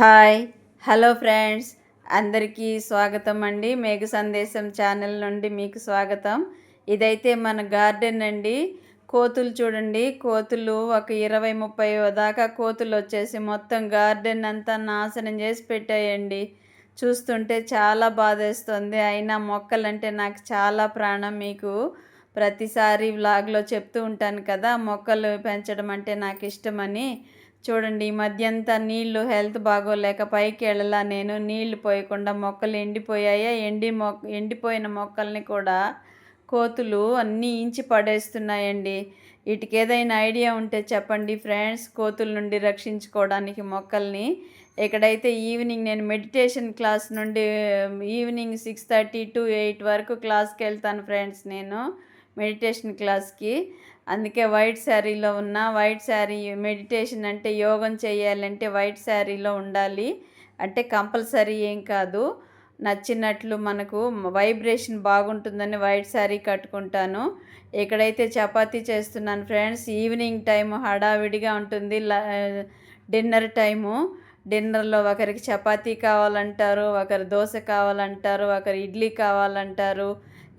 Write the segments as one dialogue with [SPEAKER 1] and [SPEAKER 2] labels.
[SPEAKER 1] Hi hello friends. అందరికీ స్వాగతం అండి. మేఘ సందేశం ఛానల్ నుండి మీకు స్వాగతం. ఇదైతే మన గార్డెన్ అండి. కోతులు చూడండి. కోతులు ఒక ఇరవై ముప్పై దాకా కోతులు వచ్చేసి మొత్తం గార్డెన్ అంతా నాశనం చేసి పెట్టాయండి. చూస్తుంటే చాలా బాధేస్తుంది. అయినా మొక్కలంటే నాకు చాలా ప్రాణం. మీకు ప్రతిసారి వ్లాగ్లో చెప్తూ ఉంటాను కదా మొక్కలు పెంచడం అంటే నాకు ఇష్టమని. చూడండి ఈ మధ్య అంతా నీళ్ళు హెల్త్ బాగోలేక పైకి వెళ్ళలా నేను. నీళ్ళు పోయకుండా మొక్కలు ఎండిపోయాయా? ఎండి మొక్క ఎండిపోయిన మొక్కల్ని కూడా కోతులు అన్నీ ఇంచి పడేస్తున్నాయండి. వీటికి ఏదైనా ఐడియా ఉంటే చెప్పండి ఫ్రెండ్స్. కోతుల నుండి రక్షించుకోవడానికి మొక్కల్ని. ఇక్కడైతే ఈవినింగ్ నేను మెడిటేషన్ క్లాస్ నుండి evening six thirty to eight వరకు క్లాస్కి వెళ్తాను ఫ్రెండ్స్ నేను. మెడిటేషన్ క్లాస్కి. అందుకే వైట్ శారీలో ఉన్న వైట్ శారీ మెడిటేషన్ అంటే యోగం చేయాలంటే వైట్ శారీలో ఉండాలి. అంటే కంపల్సరీ ఏం కాదు. నచ్చినట్లు మనకు వైబ్రేషన్ బాగుంటుందని వైట్ శారీ కట్టుకుంటాను. ఇక్కడైతే చపాతీ చేస్తున్నాను ఫ్రెండ్స్ ఈవినింగ్ టైం హడావిడిగా ఉంటుంది. Dinner time. డిన్నర్లో ఒకరికి చపాతీ కావాలంటారు ఒకరు దోశ కావాలంటారు ఒకరు ఇడ్లీ కావాలంటారు.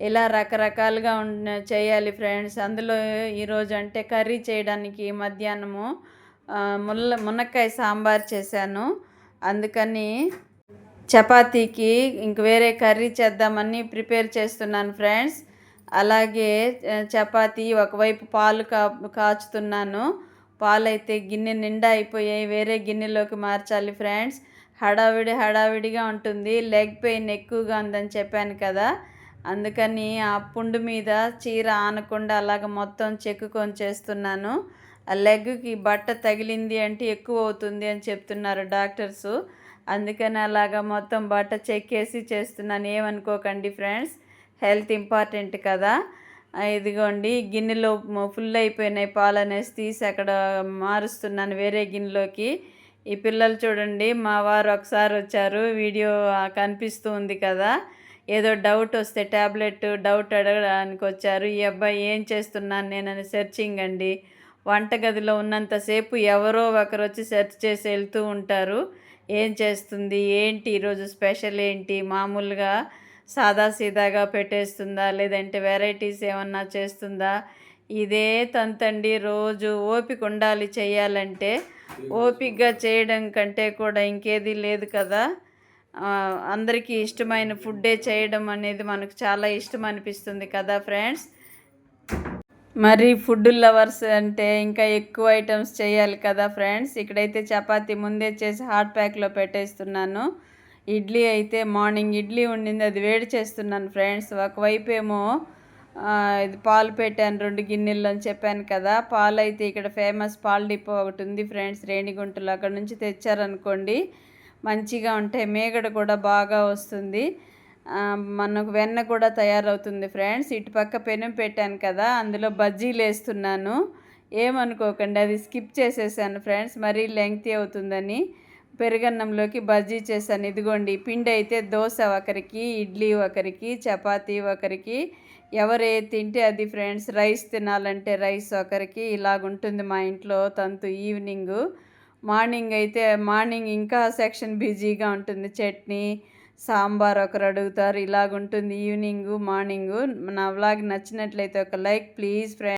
[SPEAKER 1] ఇలా రకరకాలుగా ఉన్న చేయాలి ఫ్రెండ్స్. అందులో ఈరోజు అంటే కర్రీ చేయడానికి మధ్యాహ్నము ముల్ల మునక్కాయ సాంబార్ చేశాను. అందుకని చపాతీకి ఇంక వేరే కర్రీ చేద్దామని ప్రిపేర్ చేస్తున్నాను ఫ్రెండ్స్. అలాగే చపాతీ ఒకవైపు పాలు కా కాచుతున్నాను. పాలు అయితే గిన్నె నిండా అయిపోయాయి. వేరే గిన్నెలోకి మార్చాలి ఫ్రెండ్స్. హడావిడి హడావిడిగా ఉంటుంది. లెగ్ పెయిన్ ఎక్కువగా ఉందని చెప్పాను కదా. అందుకని ఆ పుండు మీద చీర ఆనకుండా అలాగ మొత్తం చెక్కుకొని చేస్తున్నాను. ఆ లెగ్కి బట్ట తగిలింది అంటే ఎక్కువ అవుతుంది అని చెప్తున్నారు డాక్టర్స్. అందుకని అలాగ మొత్తం బట్ట చెక్కేసి చేస్తున్నాను. ఏమనుకోకండి ఫ్రెండ్స్ హెల్త్ ఇంపార్టెంట్ కదా. ఇదిగోండి గిన్నెలో ఫుల్ అయిపోయినాయి పాలు అనేసి తీసి అక్కడ మారుస్తున్నాను వేరే గిన్నెలోకి. ఈ పిల్లలు చూడండి మా వారు ఒకసారి వచ్చారు వీడియో కనిపిస్తూ ఉంది కదా. ఏదో డౌట్ వస్తే ట్యాబ్లెట్ డౌట్ అడగడానికి వచ్చారు. ఈ అబ్బాయి ఏం చేస్తున్నాను నేనని సెర్చింగ్ అండి. వంటగదిలో ఉన్నంతసేపు ఎవరో ఒకరు వచ్చి సెర్చ్ చేసి వెళ్తూ ఉంటారు. ఏం చేస్తుంది? ఏంటి? ఈరోజు స్పెషల్ ఏంటి? మామూలుగా సాదాసీదాగా పెట్టేస్తుందా? లేదంటే వెరైటీస్ ఏమన్నా చేస్తుందా? ఇదే తంతండి. రోజు ఓపిక ఉండాలి చేయాలంటే. ఓపికగా చేయడం కంటే కూడా ఇంకేది లేదు కదా. అందరికీ ఇష్టమైన ఫుడ్డే చేయడం అనేది మనకు చాలా ఇష్టం అనిపిస్తుంది కదా ఫ్రెండ్స్? మరి ఫుడ్ లవర్స్ అంటే ఇంకా ఎక్కువ ఐటమ్స్ చేయాలి కదా ఫ్రెండ్స్? ఇక్కడైతే చపాతీ ముందే చేసి హాట్ ప్యాక్లో పెట్టేస్తున్నాను. ఇడ్లీ అయితే మార్నింగ్ ఇడ్లీ ఉండింది అది వేడి చేస్తున్నాను ఫ్రెండ్స్. ఒకవైపు ఏమో ఇది పాలు పెట్టాను రెండు గిన్నెల్లో అని చెప్పాను కదా. పాలు అయితే ఇక్కడ ఫేమస్ పాలు డిపో ఒకటి ఉంది ఫ్రెండ్స్ రేణిగుంటలో. అక్కడ నుంచి తెచ్చారనుకోండి. మంచిగా ఉంటాయి మేగడ కూడా బాగా వస్తుంది. మనకు వెన్న కూడా తయారవుతుంది ఫ్రెండ్స్. ఇటుపక్క పెనం పెట్టాను కదా అందులో బజ్జీలు వేస్తున్నాను. ఏమనుకోకండి అది స్కిప్ చేసేసాను ఫ్రెండ్స్. మరీ లెంగ్తీ అవుతుందని పెరుగన్నంలోకి బజ్జీ చేశాను. ఇదిగోండి పిండి అయితే దోశ ఒకరికి ఇడ్లీ ఒకరికి చపాతీ ఒకరికి. ఎవరు ఏ తింటే అది ఫ్రెండ్స్ రైస్ తినాలంటే రైస్ ఒకరికి. ఇలాగుంటుంది మా ఇంట్లో తంతు ఈవినింగు. మార్నింగ్ అయితే మార్నింగ్ ఇంకా సెక్షన్ బిజీగా ఉంటుంది. చట్నీ సాంబార్ ఒకరు అడుగుతారు. ఇలాగుంటుంది ఈవినింగు మార్నింగు. నా వ్లాగ్ నచ్చినట్లయితే ఒక లైక్ ప్లీజ్ ఫ్రెండ్.